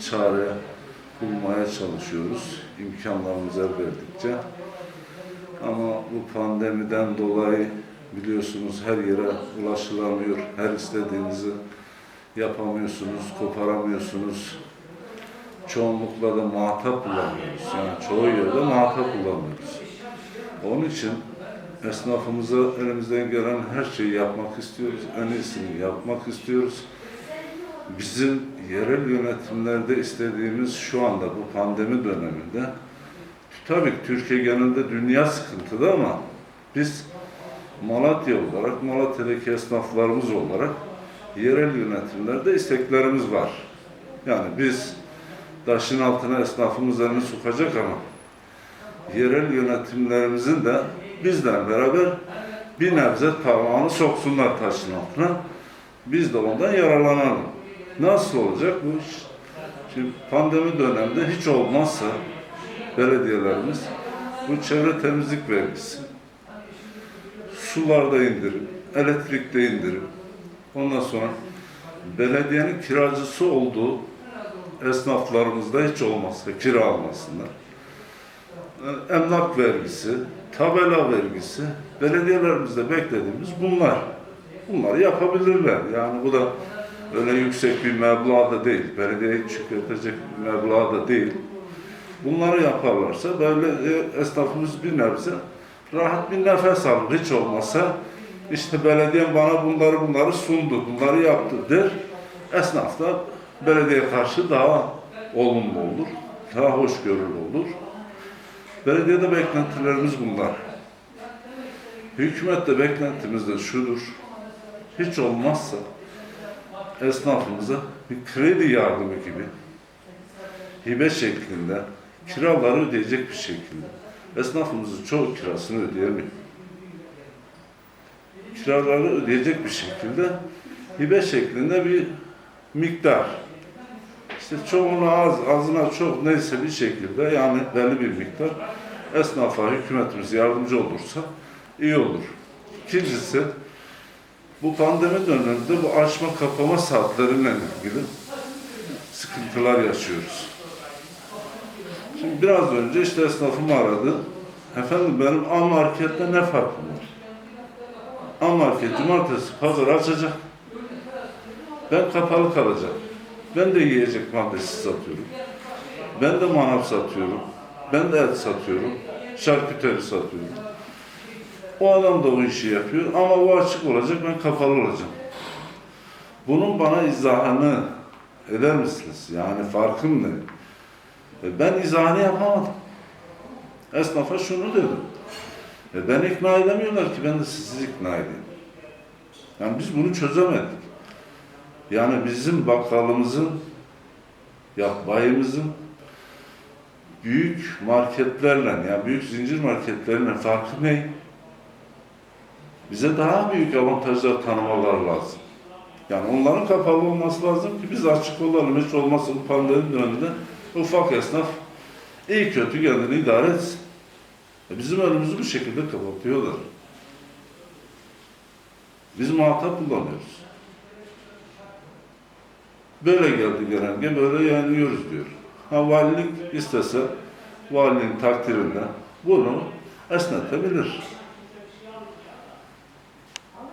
çare bulmaya çalışıyoruz. İmkanlarımız el verdikçe. Ama bu pandemiden dolayı biliyorsunuz her yere ulaşılamıyor. Her istediğinizi yapamıyorsunuz, koparamıyorsunuz. Çoğunlukla da muhatap bulamıyoruz. Yani çoğu yerde muhatap bulamıyoruz. Onun için esnafımıza elimizden gelen her şeyi yapmak istiyoruz. En iyisini yapmak istiyoruz. Bizim yerel yönetimlerde istediğimiz şu anda bu pandemi döneminde tabii ki Türkiye genelinde dünya sıkıntıda ama biz Malatya olarak, Malatya'daki esnaflarımız olarak yerel yönetimlerde isteklerimiz var. Yani biz taşın altına esnafımız elini sokacak ama yerel yönetimlerimizin de bizden beraber bir nebze parmağını soksunlar taşın altına. Biz de ondan yararlanalım. Nasıl olacak bu iş? Şimdi pandemi döneminde hiç olmazsa belediyelerimiz bu çevre temizlik vergisi, sularda indirim, elektrikte indirim, ondan sonra belediyenin kiracısı olduğu esnaflarımızda hiç olmazsa kira almasınlar. Emlak vergisi, tabela vergisi, belediyelerimizde beklediğimiz bunlar. Bunları yapabilirler. Yani bu da öyle yüksek bir meblağ da değil. Belediyeyi çökertecek bir meblağ da değil. Bunları yaparlarsa böyle e, esnafımız bir nebze rahat bir nefes alır. Hiç olmazsa işte belediye bana bunları bunları sundu, bunları yaptı der. Esnaf da belediye karşı daha olumlu olur, daha hoşgörülü olur. Belediyede beklentilerimiz bunlar. Hükümette beklentimiz de şudur. Hiç olmazsa esnafımıza bir kredi yardımı gibi hibe şeklinde kiraları ödeyecek bir şekilde. Esnafımızın çoğu kirasını ödeyemiyor. Kiraları ödeyecek bir şekilde hibe şeklinde bir miktar. İşte çoğuna az, azına çok neyse bir şekilde yani belli bir miktar esnafa hükümetimiz yardımcı olursa iyi olur. İkincisi bu pandemi döneminde bu açma kapama saatleriyle ilgili sıkıntılar yaşıyoruz. Şimdi biraz önce işte esnafım aradı. Efendim benim A markette ne farkım var? A market cumartesi pazar açacak. Ben kapalı kalacağım. Ben de yiyecek maddesi satıyorum. Ben de manav satıyorum. Ben de et satıyorum. Şarküteri satıyorum. O adam da o işi yapıyor ama o açık olacak, ben kapalı olacağım. Bunun bana izahını eder misiniz? Yani farkım ne? E ben izahını yapamadım. Esnafa şunu dedim. E ben ikna edemiyorlar ki ben de sizi ikna edeyim. Yani biz bunu çözemedik. Yani bizim bakkalımızın, ya bayımızın büyük marketlerle, yani büyük zincir marketlerle farkı ne? Bize daha büyük avantajlar tanımalar lazım. Yani onların kapalı olması lazım ki biz açık olalım. Hiç olmazsa bu pandemi döneminde ufak esnaf iyi kötü kendini idare etsin. E bizim önümüzü bu şekilde kapatıyorlar. Biz muhatap bulamıyoruz. Böyle geldi genelge, böyle yayınlıyoruz diyor. Ha valilik istese, valiliğin takdirinde bunu esnetebilir.